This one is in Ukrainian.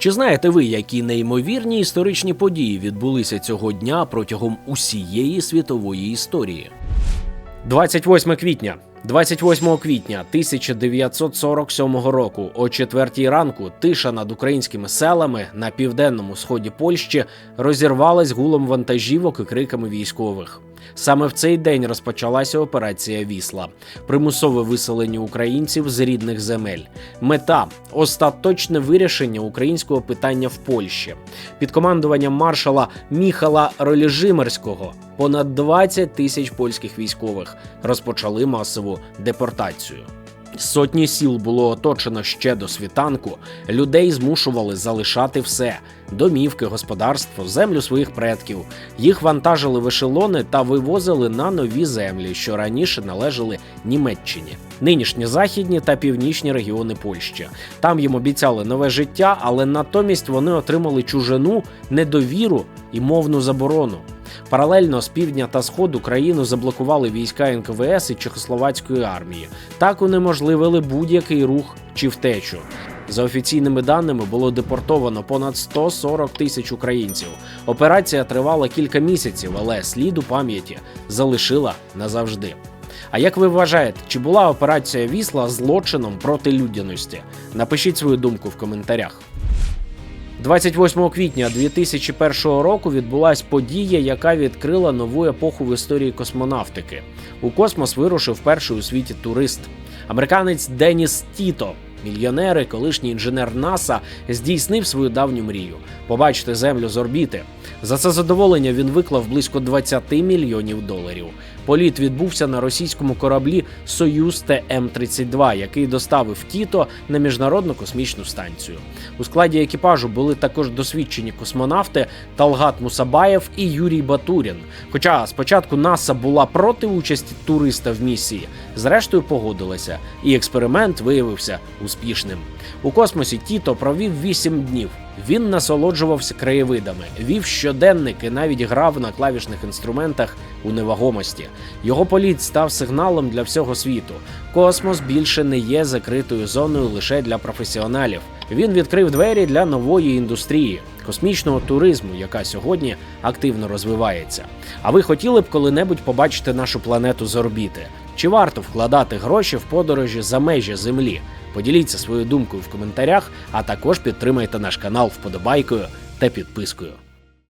Чи знаєте ви, які неймовірні історичні події відбулися цього дня протягом усієї світової історії? 28 квітня. 28 квітня 1947 року о 4 ранку тиша над українськими селами на південному сході Польщі розірвалась гулом вантажівок і криками військових. Саме в цей день розпочалася операція Вісла, примусове виселення українців з рідних земель. Мета остаточне вирішення українського питання в Польщі. Під командуванням маршала Міхала Роліжимерського понад 20 тисяч польських військових розпочали масову депортацію. Сотні сіл було оточено ще до світанку. Людей змушували залишати все: домівки, господарство, землю своїх предків. Їх вантажили в ешелони та вивозили на нові землі, що раніше належали Німеччині. Нинішні західні та північні регіони Польщі. Там їм обіцяли нове життя, але натомість вони отримали чужину, недовіру і мовну заборону. Паралельно з півдня та сходу країну заблокували війська НКВС і Чехословацької армії. Так унеможливили будь-який рух чи втечу. За офіційними даними було депортовано понад 140 тисяч українців. Операція тривала кілька місяців, але сліду пам'яті залишила назавжди. А як ви вважаєте, чи була операція Вісла злочином проти людяності? Напишіть свою думку в коментарях. 28 квітня 2001 року відбулася подія, яка відкрила нову епоху в історії космонавтики. У космос вирушив перший у світі турист. Американець Деніс Тіто, мільйонер і колишній інженер НАСА, здійснив свою давню мрію побачити землю з орбіти. За це задоволення він виклав близько 20 мільйонів доларів. Політ відбувся на російському кораблі Союз ТМ-32, який доставив Тіто на міжнародну космічну станцію. У складі екіпажу були також досвідчені космонавти Талгат Мусабаєв і Юрій Батурін. Хоча спочатку НАСА була проти участі туриста в місії, зрештою погодилася, і експеримент виявився успішним. У космосі Тіто провів 8 днів. Він насолоджувався краєвидами, вів щоденники, навіть грав на клавішних інструментах у невагомості. Його політ став сигналом для всього світу. Космос більше не є закритою зоною лише для професіоналів. Він відкрив двері для нової індустрії космічного туризму, яка сьогодні активно розвивається. А ви хотіли б коли-небудь побачити нашу планету з орбіти? Чи варто вкладати гроші в подорожі за межі Землі? Поділіться своєю думкою в коментарях, а також підтримайте наш канал вподобайкою та підпискою.